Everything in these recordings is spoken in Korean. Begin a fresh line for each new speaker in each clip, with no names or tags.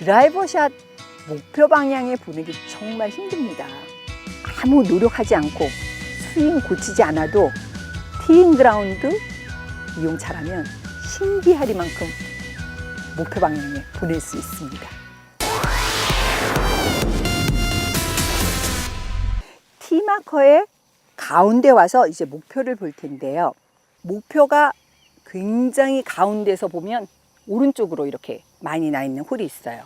드라이버샷 목표 방향에 보내기 정말 힘듭니다. 아무 노력하지 않고 스윙 고치지 않아도 티잉 그라운드 이용 잘하면 신기하리만큼 목표 방향에 보낼 수 있습니다. 티마커의 가운데 와서 이제 목표를 볼 텐데요. 목표가 굉장히 가운데서 보면 오른쪽으로 이렇게 많이 나 있는 홀이 있어요.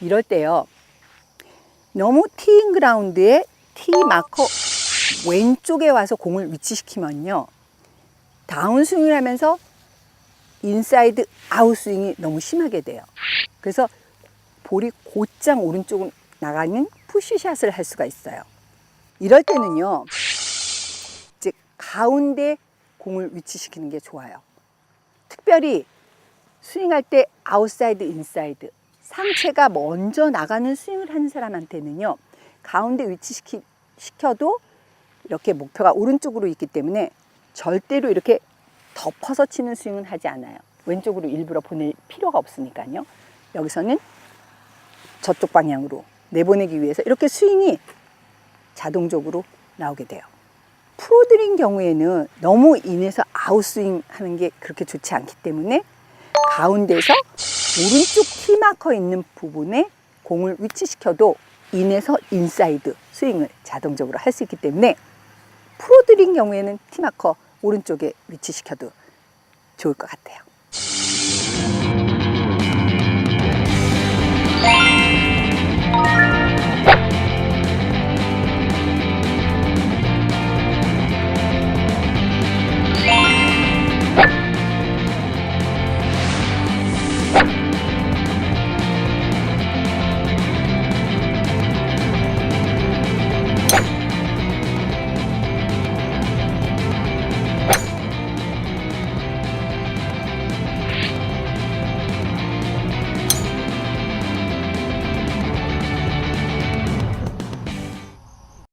이럴 때요. 너무 티인 그라운드에 티 마커 왼쪽에 와서 공을 위치시키면요. 다운스윙을 하면서 인사이드 아웃스윙이 너무 심하게 돼요. 그래서 볼이 곧장 오른쪽으로 나가는 푸시샷을 할 수가 있어요. 이럴 때는요. 이제 가운데 공을 위치시키는 게 좋아요. 특별히 스윙할 때 아웃사이드, 인사이드 상체가 먼저 나가는 스윙을 하는 사람한테는요. 가운데 위치시키 시켜도 이렇게 목표가 오른쪽으로 있기 때문에 절대로 이렇게 덮어서 치는 스윙은 하지 않아요. 왼쪽으로 일부러 보낼 필요가 없으니까요. 여기서는 저쪽 방향으로 내보내기 위해서 이렇게 스윙이 자동적으로 나오게 돼요. 프로들인 경우에는 너무 인해서 아웃스윙 하는 게 그렇게 좋지 않기 때문에 가운데서 오른쪽 티마커 있는 부분에 공을 위치시켜도 인해서 인사이드 스윙을 자동적으로 할 수 있기 때문에 프로들인 경우에는 티마커 오른쪽에 위치시켜도 좋을 것 같아요.